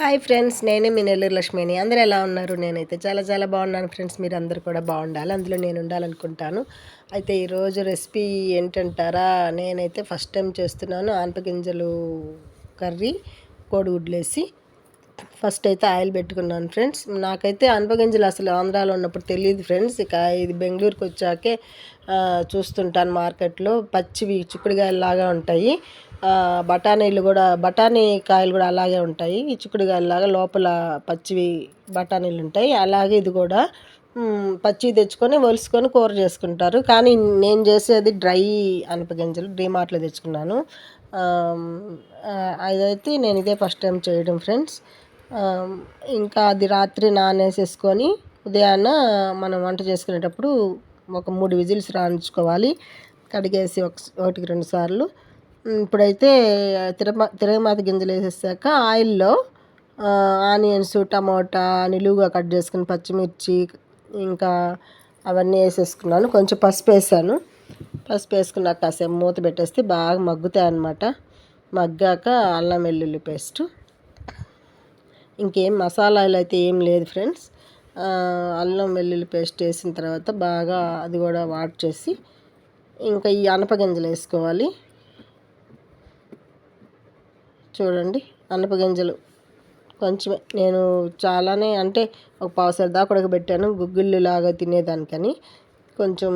Hi friends నేనే మీ నెల్లూరు లక్ష్మిని. అందరూ ఎలా ఉన్నారు? నేనైతే చాలా చాలా బాగున్నాను ఫ్రెండ్స్. మీరు అందరు కూడా బాగుండాలి. అందులో నేను ఉండాలనుకుంటాను. అయితే ఈరోజు రెసిపీ ఏంటంటారా? నేనైతే ఫస్ట్ టైం చేస్తున్నాను. ఆనపగింజలు కర్రీ కోడిగుడ్లేసి ఫస్ట్ అయితే ఆయిల్ పెట్టుకున్నాను ఫ్రెండ్స్. నాకైతే అనపగింజలు అసలు ఆంధ్రాలో ఉన్నప్పుడు తెలియదు ఫ్రెండ్స్. ఇక ఇది బెంగళూరుకి వచ్చాకే చూస్తుంటాను మార్కెట్లో. పచ్చివి చిక్కుడుగాయలాగా ఉంటాయి. బఠానీలు కూడా బఠానీ కాయలు కూడా అలాగే ఉంటాయి. ఈ చిక్కుడుగాయలాగా లోపల పచ్చివి బఠానీలు ఉంటాయి. అలాగే ఇది కూడా పచ్చి తెచ్చుకొని ఒలుసుకొని కూర చేసుకుంటారు. కానీ నేను చేసేది డ్రై అనపగింజలు డీమార్ట్లో తెచ్చుకున్నాను. అదైతే నేను ఇదే ఫస్ట్ టైం చేయడం ఫ్రెండ్స్. ఇంకా అది రాత్రి నానేసేసుకొని ఉదయాన్న మనం వంట చేసుకునేటప్పుడు ఒక మూడు విజిల్స్ రాణించుకోవాలి కడిగేసి ఒక ఒకటికి రెండు సార్లు. ఇప్పుడైతే తిరమ తిరగమాత గింజలు వేసేసాక ఆయిల్లో ఆనియన్స్ టమోటా నిలువుగా కట్ చేసుకుని పచ్చిమిర్చి ఇంకా అవన్నీ వేసేసుకున్నాను. కొంచెం పసుపు వేసాను. పసుపు వేసుకున్నాక కాసేపు మూత పెట్టేస్తే బాగా మగ్గుతాయి అన్నమాట మగ్గాక అల్లం వెల్లుల్లి పేస్టు. ఇంకేం మసాలాలు అయితే ఏం లేదు ఫ్రెండ్స్. అల్లం వెల్లుల్లి పేస్ట్ వేసిన తర్వాత బాగా అది కూడా వాట్ చేసి ఇంకా ఈ అనపగింజలు వేసుకోవాలి. చూడండి అనపగింజలు కొంచెమే నేను చాలానే అంటే ఒక పావుసారి దాకా ఉడకబెట్టాను గుగ్గిళ్ళు లాగా తినేదానికని. కొంచెం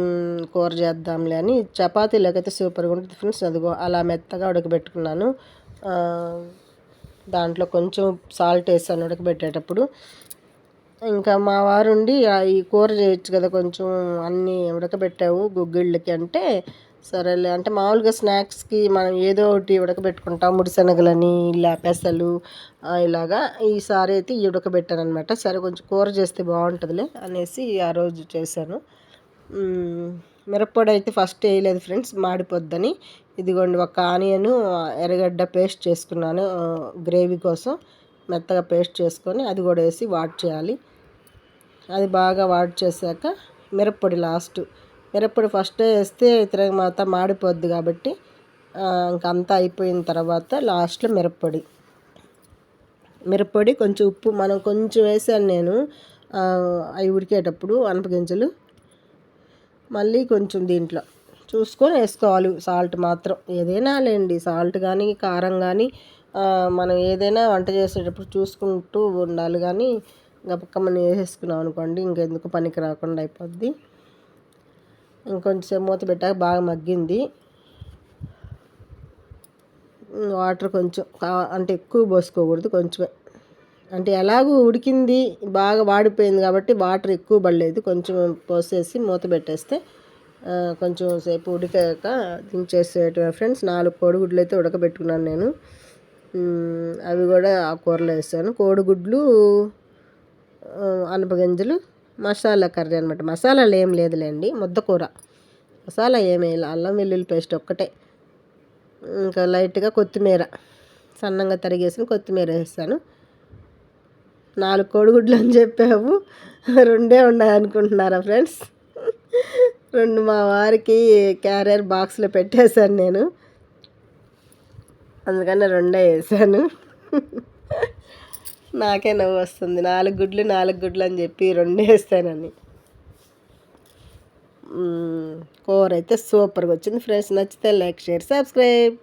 కూర చేద్దాంలే అని. చపాతీలోకైతే సూపర్గా ఉంటుంది ఫ్రెండ్స్. అదిగో అలా మెత్తగా ఉడకబెట్టుకున్నాను. దాంట్లో కొంచెం సాల్ట్ వేసాను ఉడకబెట్టేటప్పుడు. ఇంకా మా వారుండి ఈ కూర చేయొచ్చు కదా కొంచెం అన్నీ ఉడకబెట్టావు గుగ్గిళ్ళకి అంటే సరేలే. అంటే మామూలుగా స్నాక్స్కి మనం ఏదో ఒకటి ఉడకబెట్టుకుంటాం. ముడిశనగలని ఇలా పెసలు ఇలాగా. ఈసారి అయితే ఈ ఉడకబెట్టాను అనమాట సరే కొంచెం కూర చేస్తే బాగుంటుందిలే అనేసి ఆ రోజు చేశాను. మిరప్పొడి అయితే ఫస్ట్ వేయలేదు ఫ్రెండ్స్ మాడిపోద్దని. ఇదిగోండి ఒక ఆనియన్ ఎర్రగడ్డ పేస్ట్ చేసుకున్నాను. గ్రేవీ కోసం మెత్తగా పేస్ట్ చేసుకొని అది కూడా వేసి వాట్ చేయాలి. అది బాగా వాట్ చేశాక మిరప్పొడి లాస్ట్ మిరప్పొడి ఫస్ట్ వేస్తే తిరగమాత మాడిపోద్ది కాబట్టి ఇంకంతా అయిపోయిన తర్వాత లాస్ట్లో మిరప్పొడి. మిరప్పొడి కొంచెం ఉప్పు మనం కొంచెం వేసాను నేను అవి ఉడికేటప్పుడు అనపగింజలు మళ్ళీ కొంచెం దీంట్లో చూసుకొని వేసుకోవాలి. సాల్ట్ మాత్రం ఏదైనా లేండి. సాల్ట్ కానీ కారం కానీ మనం ఏదైనా వంట చేసేటప్పుడు చూసుకుంటూ ఉండాలి కానీ గబక్కమని వేసేసుకున్నాం అనుకోండి ఇంకెందుకు పనికి రాకుండా అయిపోద్ది. ఇంకొంచెం మూత పెట్టాక బాగా మగ్గింది. వాటర్ కొంచెం అంటే ఎక్కువ పోసుకోకూడదు కొంచెమే. అంటే ఎలాగూ ఉడికింది బాగా వాడిపోయింది కాబట్టి వాటర్ ఎక్కువ పడలేదు. కొంచెం పోసేసి మూత పెట్టేస్తే కొంచెం సేపు ఉడికాక దించేసేట ఫ్రెండ్స్ నాలుగు కోడిగుడ్లు అయితే ఉడకబెట్టుకున్నాను నేను. అవి కూడా ఆ కూరలో వేసాను. కోడిగుడ్లు అనపగింజలు మసాలా కర్రీ అనమాట మసాలాలు ఏం లేదులేండి ముద్దకూర మసాలా ఏమీ అల్లం వెల్లుల్లి పేస్ట్ ఒక్కటే. ఇంకా లైట్గా కొత్తిమీర సన్నంగా తరిగేసిన కొత్తిమీర వేస్తాను నాలుగు కోడిగుడ్లు అని చెప్పావు. రెండే ఉన్నాయి అనుకుంటున్నారా ఫ్రెండ్స్? రెండు మా వారికి క్యారియర్ బాక్స్లో పెట్టేశాను నేను. అందుకని రెండే వేసాను. నాకే నవ్వు వస్తుంది. నాలుగు గుడ్లు నాలుగు గుడ్లు అని చెప్పి రెండే వేస్తానని. కూర అయితే సూపర్గా వచ్చింది ఫ్రెండ్స్. నచ్చితే లైక్ షేర్ సబ్స్క్రైబ్.